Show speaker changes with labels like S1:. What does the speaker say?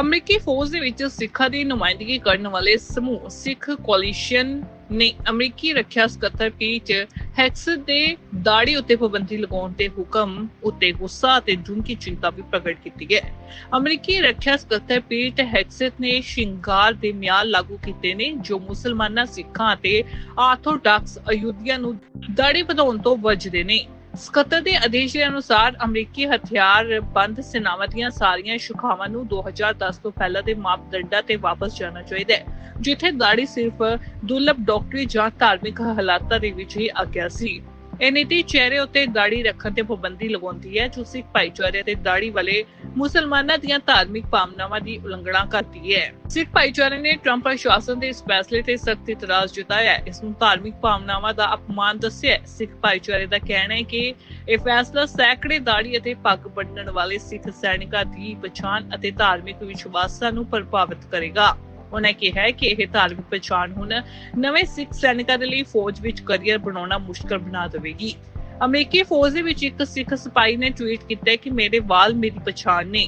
S1: ਅਮਰੀਕੀ ਫੌਜ ਦੇ ਵਿੱਚ ਸਿੱਖਾਂ ਦੀ ਨੁਮਾਇੰਦਗੀ ਕਰਨ ਵਾਲੇ ਸਮੂਹ ਸਿੱਖ ਕੋਲੀਸ਼ਨ ਨੇ ਅਮਰੀਕੀ ਰੱਖਿਆ ਸਕੱਤਰ ਪੀਟ ਹੈਕਸ ਦੇ ਦਾੜੀ ਉੱਤੇ ਪਾਬੰਦੀ ਲਗਾਉਣ ਦੇ ਹੁਕਮ ਉੱਤੇ ਗੁੱਸਾ ਅਤੇ ਡੂੰਘੀ ਚਿੰਤਾ ਵੀ ਪ੍ਰਗਟ ਕੀਤੀ ਹੈ। ਅਮਰੀਕੀ ਰੱਖਿਆ ਸਕੱਤਰ ਪੀਟ ਹੈਕਸਟ ਨੇ ਸ਼ਿੰਗਾਰ ਦੇ ਮਿਆਰ ਲਾਗੂ ਕੀਤੇ ਨੇ, ਜੋ ਮੁਸਲਮਾਨਾਂ ਸਿੱਖਾਂ ਅਤੇ ਆਰਥੋਡਾਕਸ ਅਯੁੱਧਿਆ ਨੂੰ ਦਾੜੀ ਵਧਾਉਣ ਤੋਂ ਵਜਦੇ ਨੇ। ਸਕੱਤਰ ਦੇ ਆਦੇਸ਼ ਦੇ ਅਨੁਸਾਰ ਅਮਰੀਕੀ ਹਥਿਆਰ ਬੰਦ ਸੈਨਾਵਾਂ ਦੀਆਂ ਸਾਰੀਆਂ ਸ਼ੁਖਾਵਾਂ ਨੂੰ 2010 ਤੋਂ ਪਹਿਲਾਂ ਦੇ ਮਾਪਦੰਡਾਂ ਤੇ ਵਾਪਸ ਜਾਣਾ ਚਾਹੀਦਾ ਹੈ, ਜਿੱਥੇ ਦਾੜੀ ਸਿਰਫ ਦੁਰਲਭ ਡਾਕਟਰੀ ਜਾਂ ਧਾਰਮਿਕ ਹਾਲਾਤਾਂ ਦੇ ਵਿੱਚ ਹੀ ਆਗਿਆ ਸੀ। ਇਹ ਨੀਤੀ ਚਿਹਰੇ ਉੱਤੇ ਦਾੜੀ ਰੱਖਣ ਤੇ ਪਾਬੰਦੀ ਲਗਾਉਂਦੀ ਹੈ ਜੋ ਸਿੱਖ ਭਾਈਚਾਰੇ ਤੇ ਦਾੜੀ ਵਾਲੇ ਮੁਸਲਮਾਨਾਂ ਦੀਆਂ ਧਾਰਮਿਕ ਭਾਵਨਾਵਾਂ ਦੀ ਉਲੰਘਣਾ ਕਰਦੀ ਹੈ। ਸਿੱਖ ਭਾਈਚਾਰੇ ਨੇ ਟਰੰਪ ਪ੍ਰਸ਼ਾਸਨ ਦੇ ਇਸ ਫੈਸਲੇ ਤੇ ਸਖਤ ਇਤਰਾਜ਼ ਜਤਾਇਆ ਇਸ ਨੂੰ ਧਾਰਮਿਕ ਭਾਵਨਾਵਾਂ ਦਾ ਅਪਮਾਨ ਦੱਸਿਆ ਸਿੱਖ ਭਾਈਚਾਰੇ ਦਾ ਕਹਿਣਾ ਹੈ ਕਿ ਇਹ ਫੈਸਲਾ ਸੈਂਕੜੇ ਦਾੜੀ ਅਤੇ ਪੱਗ ਬੰਨਣ ਵਾਲੇ ਸਿੱਖ ਸੈਨਿਕਾਂ ਦੀ ਪਛਾਣ ਅਤੇ ਧਾਰਮਿਕ ਵਿਸ਼ਵਾਸਾਂ ਨੂੰ ਪ੍ਰਭਾਵਿਤ ਕਰੇਗਾ। ਉਹਨਾਂ ਕਿਹਾ ਕਿ ਇਹ ਧਾਰਮਿਕ ਪਛਾਣ ਹੁਣ ਨਵੇਂ ਸਿੱਖ ਸੈਨਿਕਾਂ ਦੇ ਲਈ ਫੌਜ ਵਿੱਚ ਕੈਰੀਅਰ ਬਣਾਉਣਾ ਮੁਸ਼ਕਲ ਬਣਾ ਦੇਵੇਗੀ। ਅਮਰੀਕੀ ਫੌਜ ਦੇ ਵਿੱਚ ਇੱਕ ਸਿੱਖ ਸਿਪਾਹੀ ਨੇ ਟਵੀਟ ਕੀਤਾ ਕਿ ਮੇਰੇ ਵਾਲ ਮੇਰੀ ਪਛਾਣ ਨੇ।